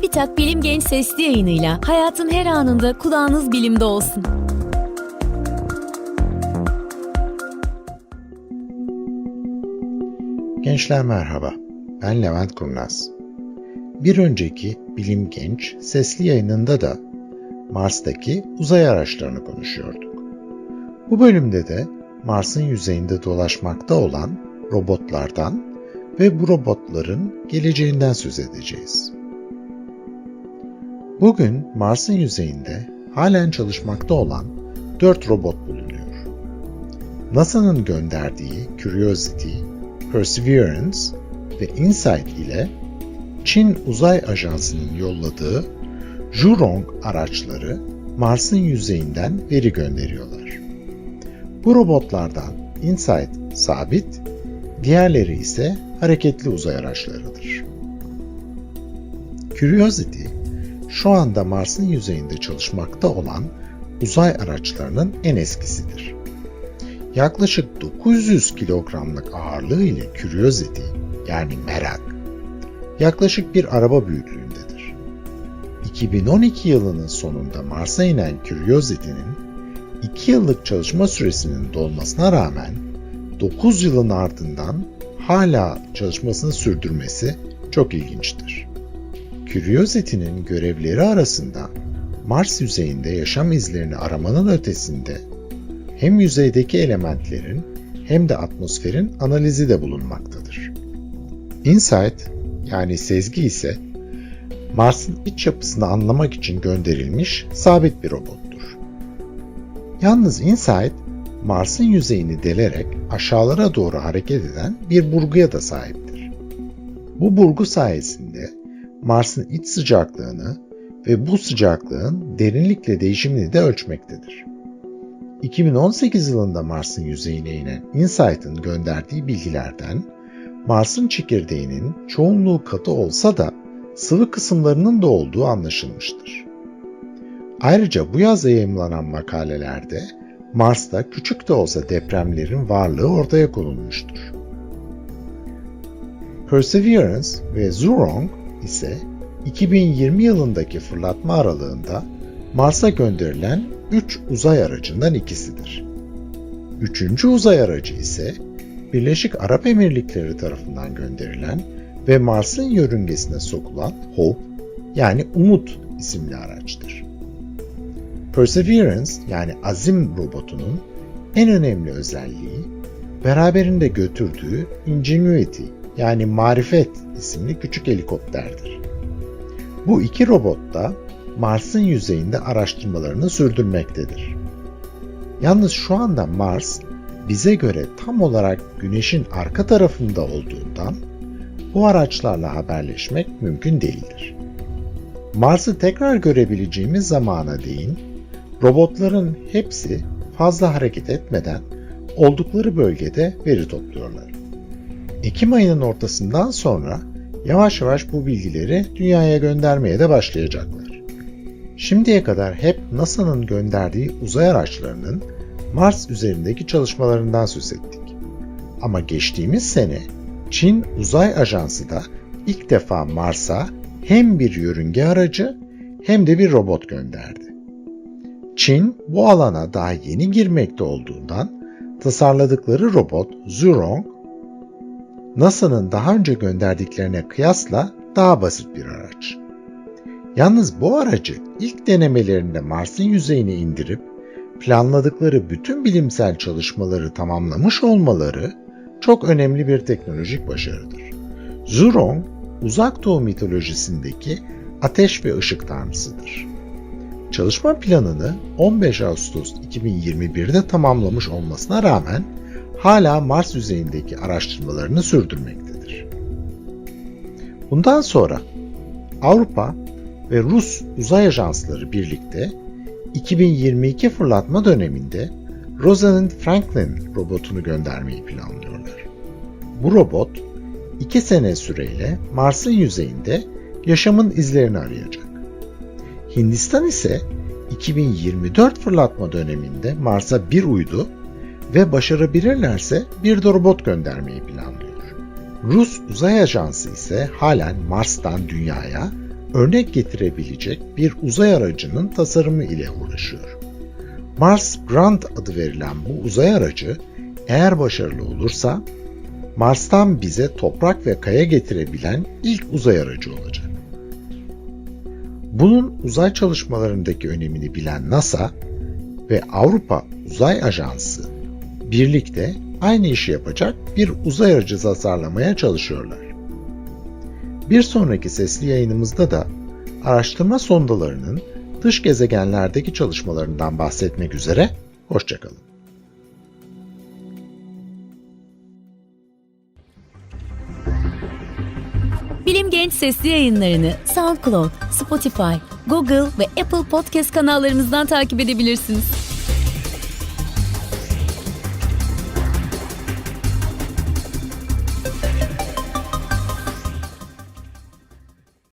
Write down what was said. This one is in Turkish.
TÜBİTAK Bilim Genç Sesli yayınıyla hayatın her anında kulağınız bilimde olsun. Gençler merhaba, ben Levent Kurnaz. Bir önceki Bilim Genç sesli yayınında da Mars'taki uzay araçlarını konuşuyorduk. Bu bölümde de Mars'ın yüzeyinde dolaşmakta olan robotlardan ve bu robotların geleceğinden söz edeceğiz. Bugün Mars'ın yüzeyinde halen çalışmakta olan 4 robot bulunuyor. NASA'nın gönderdiği Curiosity, Perseverance ve InSight ile Çin Uzay Ajansı'nın yolladığı Zhurong araçları Mars'ın yüzeyinden veri gönderiyorlar. Bu robotlardan InSight sabit, diğerleri ise hareketli uzay araçlarıdır. Curiosity, şu anda Mars'ın yüzeyinde çalışmakta olan uzay araçlarının en eskisidir. Yaklaşık 900 kilogramlık ağırlığı ile Curiosity yani merak yaklaşık bir araba büyüklüğündedir. 2012 yılının sonunda Mars'a inen Curiosity'nin 2 yıllık çalışma süresinin dolmasına rağmen 9 yılın ardından hala çalışmasını sürdürmesi çok ilginçtir. Curiosity'nin görevleri arasında Mars yüzeyinde yaşam izlerini aramanın ötesinde hem yüzeydeki elementlerin hem de atmosferin analizi de bulunmaktadır. InSight yani sezgi ise Mars'ın iç yapısını anlamak için gönderilmiş sabit bir robottur. Yalnız InSight Mars'ın yüzeyini delerek aşağılara doğru hareket eden bir burguya da sahiptir. Bu burgu sayesinde Mars'ın iç sıcaklığını ve bu sıcaklığın derinlikle değişimini de ölçmektedir. 2018 yılında Mars'ın yüzeyine inen InSight'ın gönderdiği bilgilerden Mars'ın çekirdeğinin çoğunluğu katı olsa da sıvı kısımlarının da olduğu anlaşılmıştır. Ayrıca bu yaz yayımlanan makalelerde Mars'ta küçük de olsa depremlerin varlığı ortaya konulmuştur. Perseverance ve Zhurong ise 2020 yılındaki fırlatma aralığında Mars'a gönderilen 3 uzay aracından ikisidir. Üçüncü uzay aracı ise Birleşik Arap Emirlikleri tarafından gönderilen ve Mars'ın yörüngesine sokulan Hope yani Umut isimli araçtır. Perseverance yani azim robotunun en önemli özelliği beraberinde götürdüğü Ingenuity yani marifet isimli küçük helikopterdir. Bu iki robot da Mars'ın yüzeyinde araştırmalarını sürdürmektedir. Yalnız şu anda Mars bize göre tam olarak Güneş'in arka tarafında olduğundan bu araçlarla haberleşmek mümkün değildir. Mars'ı tekrar görebileceğimiz zamana değin robotların hepsi fazla hareket etmeden oldukları bölgede veri topluyorlar. Ekim ayının ortasından sonra yavaş yavaş bu bilgileri dünyaya göndermeye de başlayacaklar. Şimdiye kadar hep NASA'nın gönderdiği uzay araçlarının Mars üzerindeki çalışmalarından söz ettik. Ama geçtiğimiz sene Çin Uzay Ajansı da ilk defa Mars'a hem bir yörünge aracı hem de bir robot gönderdi. Çin bu alana daha yeni girmekte olduğundan tasarladıkları robot Zhurong, NASA'nın daha önce gönderdiklerine kıyasla daha basit bir araç. Yalnız bu aracı ilk denemelerinde Mars'ın yüzeyine indirip planladıkları bütün bilimsel çalışmaları tamamlamış olmaları çok önemli bir teknolojik başarıdır. Zhurong, Uzak Doğu mitolojisindeki ateş ve ışık tanrısıdır. Çalışma planını 15 Ağustos 2021'de tamamlamış olmasına rağmen hala Mars yüzeyindeki araştırmalarını sürdürmektedir. Bundan sonra Avrupa ve Rus uzay ajansları birlikte 2022 fırlatma döneminde Rosalind Franklin robotunu göndermeyi planlıyorlar. Bu robot 2 sene süreyle Mars'ın yüzeyinde yaşamın izlerini arayacak. Hindistan ise 2024 fırlatma döneminde Mars'a bir uydu ve başarabilirlerse bir de robot göndermeyi planlıyor. Rus Uzay Ajansı ise halen Mars'tan Dünya'ya örnek getirebilecek bir uzay aracının tasarımı ile uğraşıyor. Mars Grand adı verilen bu uzay aracı eğer başarılı olursa Mars'tan bize toprak ve kaya getirebilen ilk uzay aracı olacak. Bunun uzay çalışmalarındaki önemini bilen NASA ve Avrupa Uzay Ajansı birlikte aynı işi yapacak bir uzay aracı tasarlamaya çalışıyorlar. Bir sonraki sesli yayınımızda da araştırma sondalarının dış gezegenlerdeki çalışmalarından bahsetmek üzere, hoşçakalın. Bilim Genç sesli yayınlarını SoundCloud, Spotify, Google ve Apple Podcast kanallarımızdan takip edebilirsiniz.